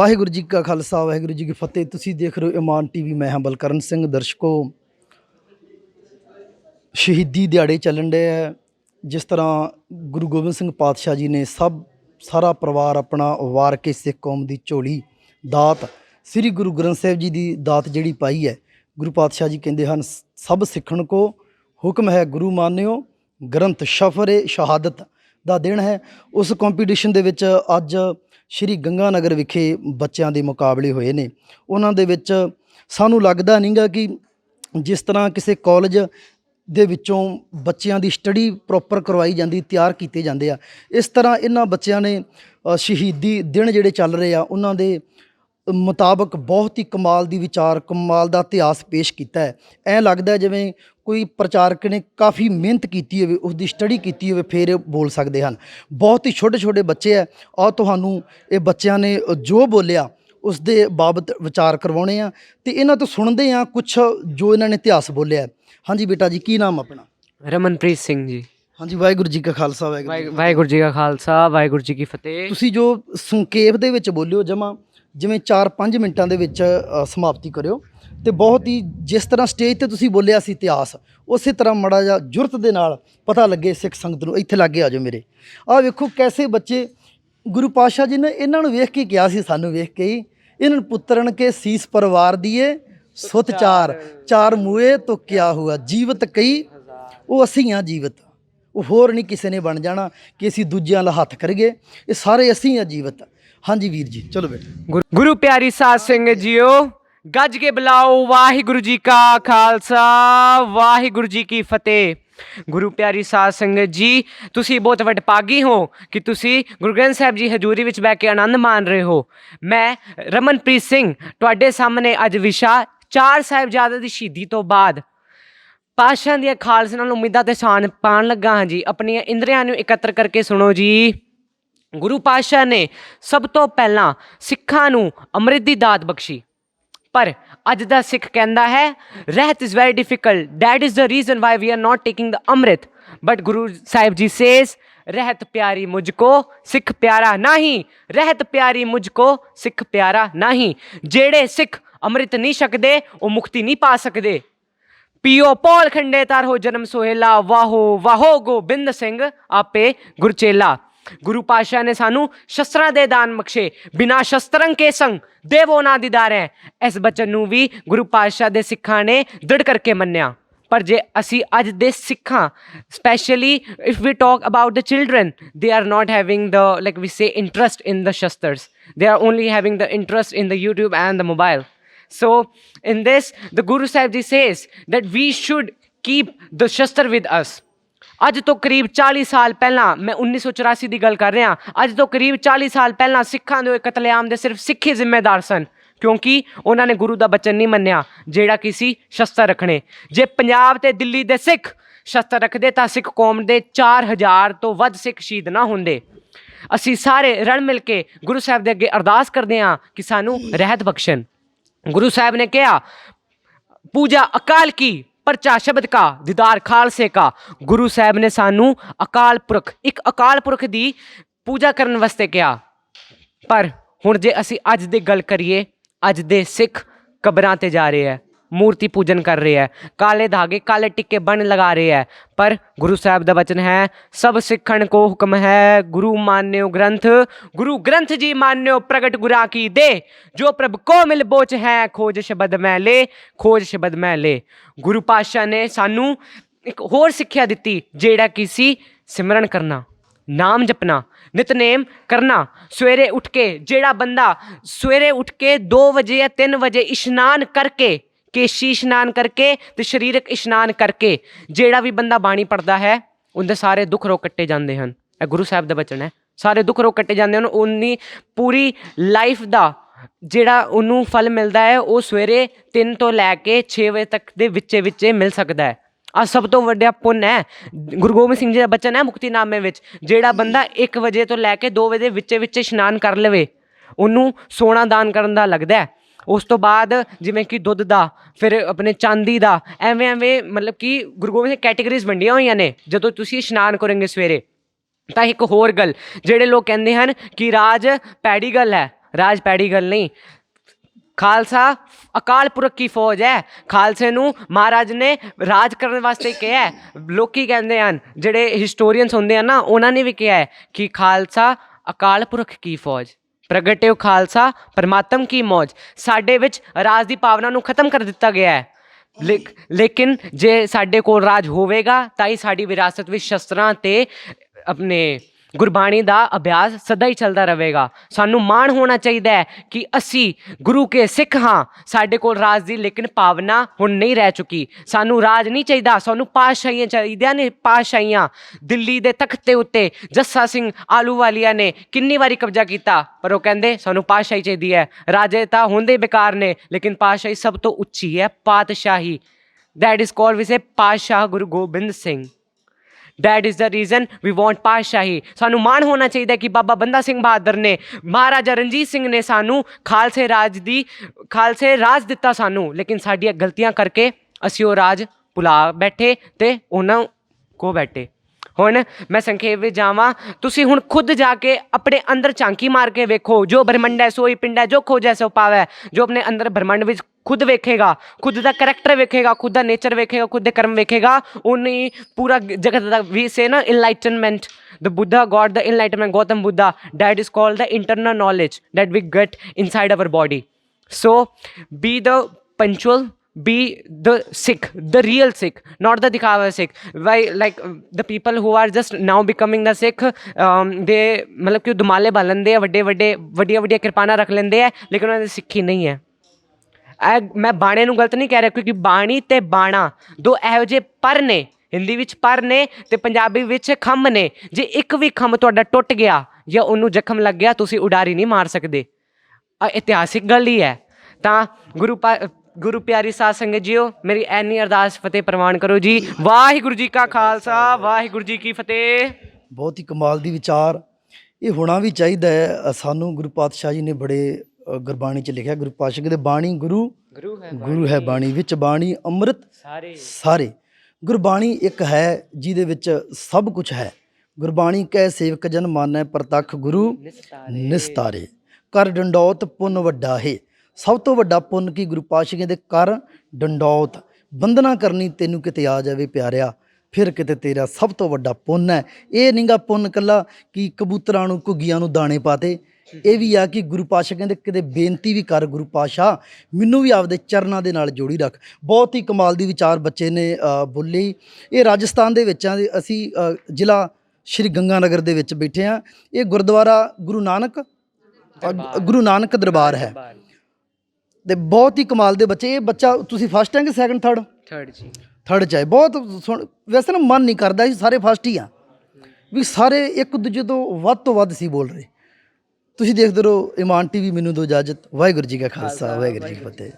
ਵਾਹਿਗੁਰੂ ਜੀ ਕਾ ਖਾਲਸਾ, ਵਾਹਿਗੁਰੂ ਜੀ ਕੀ ਫਤਿਹ। ਤੁਸੀਂ ਦੇਖ ਰਹੇ ਹੋ ਇਮਾਨ ਟੀਵੀ, ਮੈਂ ਹਾਂ ਬਲਕਰਨ ਸਿੰਘ। ਦਰਸ਼ਕੋ, ਸ਼ਹੀਦੀ ਦਿਹਾੜੇ ਚੱਲਣ ਦੇ ਹੈ ਜਿਸ ਤਰ੍ਹਾਂ ਗੁਰੂ ਗੋਬਿੰਦ ਸਿੰਘ ਪਾਤਸ਼ਾਹ ਜੀ ਨੇ ਸਭ, ਸਾਰਾ ਪਰਿਵਾਰ ਆਪਣਾ ਵਾਰ ਕੇ ਸਿੱਖ ਕੌਮ ਦੀ ਝੋਲੀ ਦਾਤ, ਸ੍ਰੀ ਗੁਰੂ ਗ੍ਰੰਥ ਸਾਹਿਬ ਜੀ ਦੀ ਦਾਤ ਜਿਹੜੀ ਪਾਈ ਹੈ, ਗੁਰੂ ਪਾਤਸ਼ਾਹ ਜੀ ਕਹਿੰਦੇ ਹਨ, ਸਭ ਸਿੱਖਣ ਕੋ ਹੁਕਮ ਹੈ ਗੁਰੂ ਮਾਨਿਓ, ਗ੍ਰੰਥ ਸ਼ਫਰੇ ਸ਼ਹਾਦਤ ਦਾ ਦਿਨ ਹੈ। ਉਸ ਕੰਪੀਟੀਸ਼ਨ ਦੇ ਵਿੱਚ ਅੱਜ ਸ਼੍ਰੀ ਗੰਗਾਨਗਰ ਵਿਖੇ ਬੱਚਿਆਂ ਦੇ ਮੁਕਾਬਲੇ ਹੋਏ ਨੇ। ਉਹਨਾਂ ਦੇ ਵਿੱਚ ਸਾਨੂੰ ਲੱਗਦਾ ਨਹੀਂਗਾ ਕਿ ਜਿਸ ਤਰ੍ਹਾਂ ਕਿਸੇ ਕਾਲਜ ਦੇ ਵਿੱਚੋਂ ਬੱਚਿਆਂ ਦੀ ਸਟੱਡੀ ਪ੍ਰੋਪਰ ਕਰਵਾਈ ਜਾਂਦੀ, ਤਿਆਰ ਕੀਤੇ ਜਾਂਦੇ ਆ। ਇਸ ਤਰ੍ਹਾਂ ਇਹਨਾਂ ਬੱਚਿਆਂ ਨੇ ਸ਼ਹੀਦੀ ਦਿਨ ਜਿਹੜੇ ਚੱਲ ਰਹੇ ਆ, ਉਹਨਾਂ ਦੇ ਮੁਤਾਬਕ ਬਹੁਤ ਹੀ ਕਮਾਲ ਦੀ ਵਿਚਾਰ ਕਮਾਲ ਦਾ ਇਤਿਹਾਸ ਪੇਸ਼ ਕੀਤਾ ਹੈ। ਐ ਲੱਗਦਾ ਹੈ ਜਿਵੇਂ ਕੋਈ ਪ੍ਰਚਾਰਕ ਨੇ ਕਾਫੀ ਮਿਹਨਤ ਕੀਤੀ ਹੋਵੇ ਉਸ ਦੀ ਸਟੱਡੀ ਕੀਤੀ ਹੋਵੇ ਫਿਰ ਬੋਲ ਸਕਦੇ ਹਨ। ਬਹੁਤ ਹੀ ਛੋਟੇ ਛੋਟੇ ਬੱਚੇ ਆ ਆ ਤੁਹਾਨੂੰ ਇਹ ਬੱਚਿਆਂ ਨੇ ਜੋ ਬੋਲਿਆ ਉਸ ਦੇ ਬਾਬਤ ਵਿਚਾਰ ਕਰਵਾਉਣੇ ਆ ਤੇ ਇਹਨਾਂ ਤੋਂ ਸੁਣਦੇ ਆ ਕੁਝ ਜੋ ਇਹਨਾਂ ਨੇ ਇਤਿਹਾਸ ਬੋਲਿਆ ਹੈ। ਹਾਂਜੀ ਬੇਟਾ ਜੀ ਕੀ ਨਾਮ ਆਪਣਾ? ਰਮਨਪ੍ਰੀਤ ਸਿੰਘ ਜੀ। ਹਾਂਜੀ ਵਾਹਿਗੁਰੂ ਜੀ ਕਾ ਖਾਲਸਾ ਵਾਹਿਗੁਰੂ ਜੀ ਕਾ ਖਾਲਸਾ ਵਾਹਿਗੁਰੂ ਜੀ ਕੀ ਫਤਿਹ। ਤੁਸੀਂ ਜੋ ਸੰਖੇਪ ਦੇ ਵਿੱਚ ਬੋਲਿਓ ਜਮਾ। ਜਿਵੇਂ 4-5 ਮਿੰਟਾਂ ਦੇ ਵਿੱਚ ਅ, ਸਮਾਪਤੀ ਕਰਿਓ। ਤੇ ਬਹੁਤ ਹੀ ਜਿਸ ਤਰ੍ਹਾਂ ਸਟੇਜ ਤੇ ਤੁਸੀਂ ਬੋਲਿਆ ਸੀ ਇਤਿਹਾਸ ਉਸੇ ਤਰ੍ਹਾਂ ਮੜਾ ਜਾ ਜੁਰਤ ਦੇ ਨਾਲ ਪਤਾ ਲੱਗੇ ਸਿੱਖ ਸੰਗਤ ਨੂੰ ਇੱਥੇ ਲੱਗੇ ਆ ਜਾਓ ਮੇਰੇ। ਆਹ ਵੇਖੋ ਕੈਸੇ ਬੱਚੇ ਗੁਰੂ ਪਾਤਸ਼ਾਹ ਜੀ ਨੇ ਇਹਨਾਂ ਨੂੰ ਵੇਖ ਕੇ ਕਿਹਾ ਸੀ ਸਾਨੂੰ ਵੇਖ ਕੇ ਹੀ ਇਹਨਾਂ ਨੂੰ ਪੁੱਤਰਨ ਕੇ ਸੀਸ ਪਰਿਵਾਰ ਦੀਏ ਸੁਤ ਚਾਰ ਚਾਰ ਮੂਏ ਤੋਂ ਕਿਆ ਹੁਆ ਜੀਵਤ ਕਈ ਉਹ ਅਸੀਂ ਆ ਜੀਵਤ। ਉਹ ਹੋਰ ਨਹੀਂ ਕਿਸੇ ਨੇ ਬਣ ਜਾਣਾ ਕਿ ਅਸੀਂ ਦੂਜਿਆਂ ਨਾਲ ਹੱਥ ਕਰੀਏ ਇਹ ਸਾਰੇ ਅਸੀਂ ਆ ਜੀਵਤ। ਹਾਂਜੀ ਵੀਰ ਜੀ, ਚਲੋ ਬੇਟਾ। ਗੁਰ- ਗੁਰੂ ਪਿਆਰੀ ਸਾਧ ਸੰਗਤ ਜੀਓ, ਗੱਜ ਕੇ ਬੁਲਾਓ ਵਾਹਿਗੁਰੂ ਜੀ ਕਾ ਖਾਲਸਾ, ਵਾਹਿਗੁਰੂ ਜੀ ਕੀ ਫਤਿਹ। ਗੁਰੂ ਪਿਆਰੀ ਸਾਧ ਸੰਗਤ ਜੀ, ਤੁਸੀਂ ਬਹੁਤ ਵਡਭਾਗੀ ਹੋ ਕਿ ਤੁਸੀਂ ਗੁਰੂ ਗ੍ਰੰਥ ਸਾਹਿਬ ਜੀ ਹਜ਼ੂਰੀ ਵਿੱਚ ਬੈ ਕੇ ਆਨੰਦ ਮਾਣ ਰਹੇ ਹੋ। ਮੈਂ ਰਮਨਪ੍ਰੀਤ ਸਿੰਘ, ਤੁਹਾਡੇ ਸਾਹਮਣੇ ਅੱਜ ਵਿਸ਼ਾ ਚਾਰ ਸਾਹਿਬਜ਼ਾਦੇ ਦੀ ਸ਼ਹੀਦੀ ਤੋਂ ਬਾਅਦ। ਪਾਸ਼ਾ ਦੀਆਂ ਖਾਲਸੇ ਨਾਲ ਉਮੀਦਾਂ ਤੇ ਸ਼ਾਨ ਪਾਣ ਲੱਗਾ ਹਾਂ ਜੀ। ਆਪਣੀਆਂ ਇੰਦਰੀਆਂ ਨੂੰ ਇਕੱਤਰ ਕਰਕੇ ਸੁਣੋ ਜੀ। ਗੁਰੂ ਪਾਤਸ਼ਾਹ ਨੇ ਸਭ ਤੋਂ ਪਹਿਲਾਂ ਸਿੱਖਾਂ ਨੂੰ ਅੰਮ੍ਰਿਤ ਦੀ ਦਾਤ ਬਖਸ਼ੀ। ਪਰ ਅੱਜ ਦਾ ਸਿੱਖ ਕਹਿੰਦਾ ਹੈ, rehat is very difficult that is the reason why we are not taking the amrit. But Guru Sahib ji says rehat ਪਿਆਰੀ ਮੁਝਕੋ ਸਿੱਖ ਪਿਆਰਾ ਨਹੀਂ। ਰਹਿਤ ਪਿਆਰੀ ਮੁਝਕੋ ਸਿੱਖ ਪਿਆਰਾ ਨਹੀਂ। ਜਿਹੜੇ ਸਿੱਖ ਅੰਮ੍ਰਿਤ ਨਹੀਂ ਛਕਦੇ, ਉਹ ਮੁਕਤੀ ਨਹੀਂ ਪਾ ਸਕਦੇ। ਪੀਓ ਪੌਲ ਖੰਡੇ ਤਰ ਹੋ ਜਨਮ ਸੋਹੇਲਾ। ਵਾਹੋ ਵਾਹੋ ਗੋਬਿੰਦ ਸਿੰਘ ਆਪੇ ਗੁਰਚੇਲਾ। ਗੁਰੂ ਪਾਸ਼ਾ ਨੇ ਸਾਨੂੰ ਸ਼ਸਤਰਾਂ ਦੇ ਦਾਨ ਬਖਸ਼ੇ, ਬਿਨਾ ਸ਼ਸਤਰੰ ਕੇ ਸੰਗ, ਦੇਵੋ ਨਾ ਦਿਦਾਰੇ ਇਸ ਬਚਨ ਨੂੰ ਵੀ ਗੁਰੂ ਪਾਸ਼ਾ ਦੇ ਸਿੱਖਾਂ ਨੇ ਦ੍ਰਿੜ ਕਰਕੇ ਮੰਨਿਆ। ਪਰ ਜੇ ਅਸੀਂ ਅੱਜ ਦੇ ਸਿੱਖਾਂ specially if we talk about the children they are not having the like we say interest in the shastras they are only having the interest in the YouTube and the mobile so, in this, the guru sahib ji says that we should keep the shastar with us. ਅੱਜ ਤੋਂ ਕਰੀਬ 40 ਸਾਲ ਪਹਿਲਾਂ, ਮੈਂ 1984 ਦੀ ਗੱਲ ਕਰ ਰਿਹਾ, ਅੱਜ ਤੋਂ ਕਰੀਬ 40 ਸਾਲ ਪਹਿਲਾਂ ਸਿੱਖਾਂ ਦੇ ਕਤਲੇਆਮ ਦੇ ਸਿਰਫ ਸਿੱਖੀ ਜ਼ਿੰਮੇਦਾਰ ਸਨ, ਕਿਉਂਕਿ ਉਹਨਾਂ ਨੇ ਗੁਰੂ ਦਾ ਬਚਨ ਨਹੀਂ ਮੰਨਿਆ, ਜਿਹੜਾ ਕਿ ਸੀ ਸ਼ਸਤਰ ਰੱਖਣੇ। ਜੇ ਪੰਜਾਬ ਤੇ ਦਿੱਲੀ ਦੇ ਸਿੱਖ ਸ਼ਸਤਰ ਰੱਖਦੇ ਤਾਂ ਸਿੱਖ ਕੌਮ ਦੇ 4000 ਤੋਂ ਵੱਧ ਸਿੱਖ ਸ਼ਹੀਦ ਨਾ ਹੁੰਦੇ। ਅਸੀਂ ਸਾਰੇ ਰਲ ਮਿਲ ਕੇ ਗੁਰੂ ਸਾਹਿਬ ਦੇ ਅੱਗੇ ਅਰਦਾਸ ਕਰਦੇ ਹਾਂ ਕਿ ਸਾਨੂੰ ਰਹਿਤ ਬਖਸ਼ਣ। ਗੁਰੂ ਸਾਹਿਬ ਨੇ ਕਿਹਾ, ਪੂਜਾ ਅਕਾਲ ਕੀ ਪਰਚਾ ਸ਼ਬਦ ਕਾ, ਦੀਦਾਰ ਖਾਲਸੇ ਕਾ। ਗੁਰੂ ਸਾਹਿਬ ਨੇ ਸਾਨੂੰ ਅਕਾਲ ਪੁਰਖ, ਇੱਕ ਅਕਾਲ ਪੁਰਖ ਦੀ ਪੂਜਾ ਕਰਨ ਵਾਸਤੇ ਕਿਹਾ। ਪਰ ਹੁਣ ਜੇ ਅਸੀਂ ਅੱਜ ਦੀ ਗੱਲ ਕਰੀਏ, ਅੱਜ ਦੇ ਸਿੱਖ ਕਬਰਾਂ ਤੇ ਜਾ ਰਹੇ ਹੈ। ਮੂਰਤੀ ਪੂਜਨ ਕਰ ਰਹੇ ਹੈ। ਕਾਲੇ ਧਾਗੇ, ਕਾਲੇ ਟਿੱਕੇ ਬਣ ਲਗਾ ਰਹੇ ਹੈ। ਪਰ ਗੁਰੂ ਸਾਹਿਬ ਦਾ ਵਚਨ ਹੈ, ਸਭ ਸਿੱਖਣ ਕੋ ਹੁਕਮ ਹੈ, ਗੁਰੂ ਮਾਨਿਓ ਗ੍ਰੰਥ, ਗੁਰੂ ਗ੍ਰੰਥ ਜੀ ਮਾਨਿਓ ਪ੍ਰਗਟ ਗੁਰਾ ਕੀ ਦੇ। ਜੋ ਪ੍ਰਭ ਕੋ ਮਿਲ ਬੋਚ ਹੈ, ਖੋਜ ਸ਼ਬਦ ਮੈਂ ਲੈ, ਖੋਜ ਸ਼ਬਦ ਮੈਂ ਲੈ। ਗੁਰੂ ਪਾਤਸ਼ਾਹ ਨੇ ਸਾਨੂੰ ਇੱਕ ਹੋਰ ਸਿੱਖਿਆ ਦਿੱਤੀ, ਜਿਹੜਾ ਕੀ ਸੀ ਸਿਮਰਨ ਕਰਨਾ, ਨਾਮ ਜਪਣਾ, ਨਿਤਨੇਮ ਕਰਨਾ। ਸਵੇਰੇ ਉੱਠ ਕੇ ਜਿਹੜਾ ਬੰਦਾ ਸਵੇਰੇ ਉੱਠ ਕੇ 2 ਵਜੇ ਜਾਂ 3 ਵਜੇ ਇਸ਼ਨਾਨ ਕਰਕੇ ਕੇਸ਼ੀ ਇਸ਼ਨਾਨ ਕਰਕੇ ਤੇ ਸਰੀਰਕ ਇਸ਼ਨਾਨ ਕਰਕੇ ਜਿਹੜਾ ਵੀ ਬੰਦਾ ਬਾਣੀ ਪੜਦਾ ਹੈ, ਉਹਦੇ ਸਾਰੇ ਦੁੱਖ ਰੋਗ ਕੱਟੇ ਜਾਂਦੇ ਹਨ। ਇਹ ਗੁਰੂ ਸਾਹਿਬ ਦਾ ਬਚਨ ਹੈ। ਸਾਰੇ ਦੁੱਖ ਰੋਗ ਕੱਟੇ ਜਾਂਦੇ ਹਨ। ਉਹਨੀ ਪੂਰੀ ਲਾਈਫ ਦਾ ਜਿਹੜਾ ਉਹਨੂੰ ਫਲ ਮਿਲਦਾ ਹੈ, ਉਹ ਸਵੇਰੇ 3 ਤੋਂ ਲੈ ਕੇ 6 ਵਜੇ ਤੱਕ ਦੇ ਵਿੱਚੇ ਵਿੱਚੇ ਮਿਲ ਸਕਦਾ ਹੈ। ਆ ਸਭ ਤੋਂ ਵੱਡਾ ਪੁੰਨ ਹੈ। ਗੁਰੂ ਗੋਬਿੰਦ ਸਿੰਘ ਜੀ ਦਾ ਬਚਨ ਹੈ ਮੁਕਤੀਨਾਮੇ ਵਿੱਚ, ਜਿਹੜਾ ਬੰਦਾ 1 ਵਜੇ ਤੋਂ ਲੈ ਕੇ 2 ਵਜੇ ਦੇ ਵਿੱਚੇ ਵਿੱਚ ਇਸ਼ਨਾਨ ਕਰ ਲਵੇ, ਉਹਨੂੰ ਸੋਨਾ ਦਾਨ ਕਰਨ ਦਾ ਲੱਗਦਾ ਹੈ। ਉਸ ਤੋਂ ਬਾਅਦ ਜਿਵੇਂ ਕਿ ਦੁੱਧ ਦਾ, ਫਿਰ ਆਪਣੇ ਚਾਂਦੀ ਦਾ, ਐਵੇਂ ਐਵੇਂ ਮਤਲਬ ਕਿ ਗੁਰੂ ਗੋਬਿੰਦ ਸਿੰਘ ਕੈਟਾਗਰੀਜ਼ ਵੰਡੀਆਂ ਹੋਈਆਂ ਨੇ, ਜਦੋਂ ਤੁਸੀਂ ਇਸ਼ਨਾਨ ਕਰੋਗੇ ਸਵੇਰੇ, ਤਾਂ ਇੱਕ ਹੋਰ ਗੱਲ, ਜਿਹੜੇ ਲੋਕ ਕਹਿੰਦੇ ਹਨ ਕਿ ਰਾਜ ਪੈੜੀ ਗੱਲ ਹੈ, ਰਾਜ ਪੈੜੀ ਗੱਲ ਨਹੀਂ, ਖਾਲਸਾ ਅਕਾਲ ਪੁਰਖ ਕੀ ਫੌਜ ਹੈ, ਖਾਲਸੇ ਨੂੰ ਮਹਾਰਾਜ ਨੇ ਰਾਜ ਕਰਨ ਵਾਸਤੇ ਕਿਹਾ ਹੈ, ਲੋਕੀ ਕਹਿੰਦੇ ਹਨ, ਜਿਹੜੇ ਹਿਸਟੋਰੀਅਨਸ ਹੁੰਦੇ ਹਨ ਨਾ, ਉਹਨਾਂ ਨੇ ਵੀ ਕਿਹਾ ਹੈ ਕਿ ਖਾਲਸਾ ਅਕਾਲ ਪੁਰਖ ਕੀ ਫੌਜ। ਪ੍ਰਗਟਿਓ ਖਾਲਸਾ, ਪਰਮਾਤਮ ਕੀ ਮੌਜ। ਸਾਡੇ ਵਿੱਚ ਰਾਜ ਦੀ ਭਾਵਨਾ ਨੂੰ ਖਤਮ ਕਰ ਦਿੱਤਾ ਗਿਆ ਹੈ। ਲੇਕ- ਲੇਕਿਨ ਜੇ ਸਾਡੇ ਕੋਲ ਰਾਜ ਹੋਵੇਗਾ, ਤਾਂ ਹੀ ਸਾਡੀ ਵਿਰਾਸਤ ਵਿੱਚ ਸ਼ਸਤਰਾਂ ਤੇ ਆਪਣੇ ਗੁਰਬਾਣੀ ਦਾ ਅਭਿਆਸ ਸਦਾ ਹੀ ਚੱਲਦਾ ਰਹੇਗਾ। ਸਾਨੂੰ ਮਾਣ ਹੋਣਾ ਚਾਹੀਦਾ ਹੈ ਕਿ ਅਸੀਂ ਗੁਰੂ ਕੇ ਸਿੱਖ ਹਾਂ। ਸਾਡੇ ਕੋਲ ਰਾਜ ਦੀ ਲੇਕਿਨ ਭਾਵਨਾ ਹੁਣ ਨਹੀਂ ਰਹਿ ਚੁੱਕੀ। ਸਾਨੂੰ ਰਾਜ ਨਹੀਂ ਚਾਹੀਦਾ। ਸਾਨੂੰ ਪਾਤਸ਼ਾਹੀਆਂ ਚਾਹੀਦੀਆਂ ਨੇ ਪਾਤਸ਼ਾਹੀਆਂ। ਦਿੱਲੀ ਦੇ ਤਖਤ ਦੇ ਉੱਤੇ ਜੱਸਾ ਸਿੰਘ ਆਲੂਵਾਲੀਆ ਨੇ ਕਿੰਨੀ ਵਾਰੀ ਕਬਜ਼ਾ ਕੀਤਾ, ਪਰ ਉਹ ਕਹਿੰਦੇ ਸਾਨੂੰ ਪਾਤਸ਼ਾਹੀ ਚਾਹੀਦੀ ਹੈ। ਰਾਜੇ ਤਾਂ ਹੁੰਦੇ ਬੇਕਾਰ ਨੇ, ਲੇਕਿਨ ਪਾਤਸ਼ਾਹੀ ਸਭ ਤੋਂ ਉੱਚੀ ਹੈ ਪਾਤਸ਼ਾਹੀ। That is called we say ਪਾਤਸ਼ਾਹ ਗੁਰੂ Gobind Singh. That is the reason we want ਪਾਤਸ਼ਾਹੀ ਸਾਨੂੰ ਮਾਣ ਹੋਣਾ ਚਾਹੀਦਾ ਕਿ ਬਾਬਾ ਬੰਦਾ ਸਿੰਘ ਬਹਾਦਰ ਨੇ, ਮਹਾਰਾਜਾ ਰਣਜੀਤ ਸਿੰਘ ਨੇ ਸਾਨੂੰ ਖਾਲਸੇ ਰਾਜ ਦੀ, ਖਾਲਸੇ ਰਾਜ ਦਿੱਤਾ ਸਾਨੂੰ। ਲੇਕਿਨ ਸਾਡੀਆਂ ਗਲਤੀਆਂ ਕਰਕੇ ਅਸੀਂ ਉਹ ਰਾਜ ਭੁਲਾ ਬੈਠੇ ਤੇ ਉਹਨਾਂ ਕੋ ਬੈਠੇ। ਹੁਣ ਮੈਂ ਸੰਖੇਪ ਵਿੱਚ ਜਾਵਾਂ। ਤੁਸੀਂ ਹੁਣ ਖੁਦ ਜਾ ਕੇ ਆਪਣੇ ਅੰਦਰ ਝਾਂਕੀ ਮਾਰ ਕੇ ਵੇਖੋ। ਜੋ ਬ੍ਰਹਮੰਡ ਹੈ ਸੋਈ ਪਿੰਡ ਹੈ, ਜੋ ਖੋਜ ਹੈ, ਸੋ ਪਾਵੈ ਜੋ ਆਪਣੇ ਅੰਦਰ ਬ੍ਰਹਮੰਡ ਵਿੱਚ ਖੁਦ ਵੇਖੇਗਾ ਖੁਦ ਦਾ ਕਰੈਕਟਰ ਵੇਖੇਗਾ ਖੁਦ ਦਾ ਨੇਚਰ ਵੇਖੇਗਾ ਖੁਦ ਦੇ ਕਰਮ ਵੇਖੇਗਾ ਉਹਨੇ ਪੂਰਾ ਜਗਤ ਦਾ ਵੀ ਸੇ ਨਾ enlightenment the buddha got the enlightenment gautam buddha that is called the internal knowledge that we get inside our body so be the punctual be the sikh the real sikh not the dikhawa sikh why like uh, the people who are just now becoming the sikh um, they ਮਤਲਬ ਕਿ ਉਹ ਦੁਮਾਲੇ ਬਣ ਲੈਂਦੇ ਆ ਵੱਡੇ ਵੱਡੇ ਵੱਡੀਆਂ ਵੱਡੀਆਂ ਕਿਰਪਾਨਾਂ ਰੱਖ ਲੈਂਦੇ ਆ ਲੇਕਿਨ ਉਹਨਾਂ ਦੀ ਸਿੱਖੀ ਨਹੀਂ ਹੈ ਇਹ ਮੈਂ ਬਾਣੇ ਨੂੰ ਗਲਤ ਨਹੀਂ ਕਹਿ ਰਿਹਾ ਕਿਉਂਕਿ ਬਾਣੀ ਤੇ ਬਾਣਾ ਦੋ ਇਹੋ ਜਿਹੇ ਪਰ ਨੇ। ਹਿੰਦੀ ਵਿੱਚ ਪਰ ਨੇ ਤੇ ਪੰਜਾਬੀ ਵਿੱਚ ਖੰਭ ਨੇ। ਜੇ ਇੱਕ ਵੀ ਖੰਭ ਤੁਹਾਡਾ ਟੁੱਟ ਗਿਆ ਜਾਂ ਉਹਨੂੰ ਜ਼ਖਮ ਲੱਗ ਗਿਆ ਤੁਸੀਂ ਉਡਾਰੀ ਨਹੀਂ ਮਾਰ ਸਕਦੇ। ਆ ਇਤਿਹਾਸਿਕ ਗੱਲ ਹੀ ਹੈ। ਤਾਂ ਗੁਰੂ ਪਾ- ਗੁਰੂ ਪਿਆਰੀ ਸਾਧ ਸੰਗਤ ਜੀਓ, ਮੇਰੀ ਐਨੀ ਅਰਦਾਸ ਫਤਿਹ ਪ੍ਰਵਾਨ ਕਰੋ ਜੀ। ਵਾਹਿਗੁਰੂ ਜੀ ਕਾ ਖਾਲਸਾ, ਵਾਹਿਗੁਰੂ ਜੀ ਕੀ ਫਤਿਹ। ਬਹੁਤ ਹੀ ਕਮਾਲ ਦੀ ਵਿਚਾਰ। ਇਹ ਹੋਣਾ ਵੀ ਚਾਹੀਦਾ ਹੈ। ਸਾਨੂੰ ਗੁਰੂ ਪਾਤਸ਼ਾਹ ਜੀ ਨੇ ਬੜੇ ਗੁਰਬਾਣੀ ਚ ਲਿਖਿਆ ਗੁਰੂ ਪਾਤਸ਼ਾਹ ਕਹਿੰਦੇ ਬਾਣੀ ਗੁਰੂ ਗੁਰੂ ਹੈ ਗੁਰੂ ਹੈ ਬਾਣੀ ਵਿੱਚ ਬਾਣੀ ਅੰਮ੍ਰਿਤ ਸਾਰੇ। ਸਾਰੇ। ਗੁਰਬਾਣੀ ਇੱਕ ਹੈ ਜਿਹਦੇ ਵਿੱਚ ਸਭ ਕੁਝ ਹੈ। ਗੁਰਬਾਣੀ ਕੈ ਸੇਵਕ ਜਨ ਮਾਨੈ ਪ੍ਰਤੱਖ ਗੁਰੂ ਨਿਸਤਾਰੇ। ਕਰ ਡੰਡੌਤ ਪੁੰਨ ਵੱਡਾ ਹੈ। ਸਭ ਤੋਂ ਵੱਡਾ ਪੁੰਨ ਕੀ ਗੁਰੂ ਪਾਤਸ਼ਾਹ ਕਹਿੰਦੇ ਕਰ ਡੰਡੌਤ। ਬੰਦਨਾ ਕਰਨੀ ਤੈਨੂੰ ਕਿਤੇ ਆ ਜਾਵੇ ਪਿਆਰਿਆ ਫਿਰ ਕਿਤੇ ਤੇਰਾ ਸਭ ਤੋਂ ਵੱਡਾ ਪੁੰਨ ਹੈ। ਇਹ ਨਹੀਂਗਾ ਪੁੰਨ ਕੱਲਾ ਕਿ ਕਬੂਤਰਾਂ ਨੂੰ ਘੁੱਗੀਆਂ ਨੂੰ ਦਾਣੇ ਪਾਤੇ ਇਹ ਵੀ ਆ ਕਿ ਗੁਰੂ ਪਾਤਸ਼ਾਹ ਕਹਿੰਦੇ ਕਿਤੇ ਬੇਨਤੀ ਵੀ ਕਰ ਗੁਰੂ ਪਾਤਸ਼ਾਹ ਮੈਨੂੰ ਵੀ ਆਪਦੇ ਚਰਨਾਂ ਦੇ ਨਾਲ ਜੋੜੀ ਰੱਖ। ਬਹੁਤ ਹੀ ਕਮਾਲ ਦੀ ਵਿਚਾਰ ਬੱਚੇ ਨੇ ਬੋਲੀ। ਇਹ ਰਾਜਸਥਾਨ ਦੇ ਵਿੱਚ ਅਸੀਂ ਜ਼ਿਲ੍ਹਾ ਸ਼੍ਰੀ ਗੰਗਾਨਗਰ ਦੇ ਵਿੱਚ ਬੈਠੇ ਆ। ਇਹ ਗੁਰਦੁਆਰਾ ਗੁਰੂ ਨਾਨਕ ਗੁਰੂ ਨਾਨਕ ਦਰਬਾਰ ਹੈ। ਤੇ ਬਹੁਤ ਹੀ ਕਮਾਲ ਦੇ ਬੱਚੇ ਇਹ ਬੱਚਾ ਤੁਸੀਂ ਫਸਟ ਹੈ ਕਿ ਸੈਕੰਡ ਥਰਡ ਥਰਡ ਜੀ। ਥਰਡ ਚ ਹੈ। ਬਹੁਤ ਸੋਹਣ- ਵੈਸੇ ਨਾ ਮਨ ਨਹੀਂ ਕਰਦਾ ਸੀ ਸਾਰੇ ਫਸਟ ਹੀ ਆ। ਵੀ ਸਾਰੇ ਇੱਕ ਦੂਜੇ ਤੋਂ ਵੱਧ ਤੋਂ ਵੱਧ ਸੀ ਬੋਲ ਰਹੇ। ਤੁਸੀਂ ਦੇਖਦੇ ਰਹੋ ਇਮਾਨ ਟੀਵੀ ਮੈਨੂੰ ਦੋ ਇਜਾਜ਼ਤ। ਵਾਹਿਗੁਰੂ ਜੀ ਕਾ ਖਾਲਸਾ ਵਾਹਿਗੁਰੂ ਜੀ ਕੀ ਫਤਿਹ।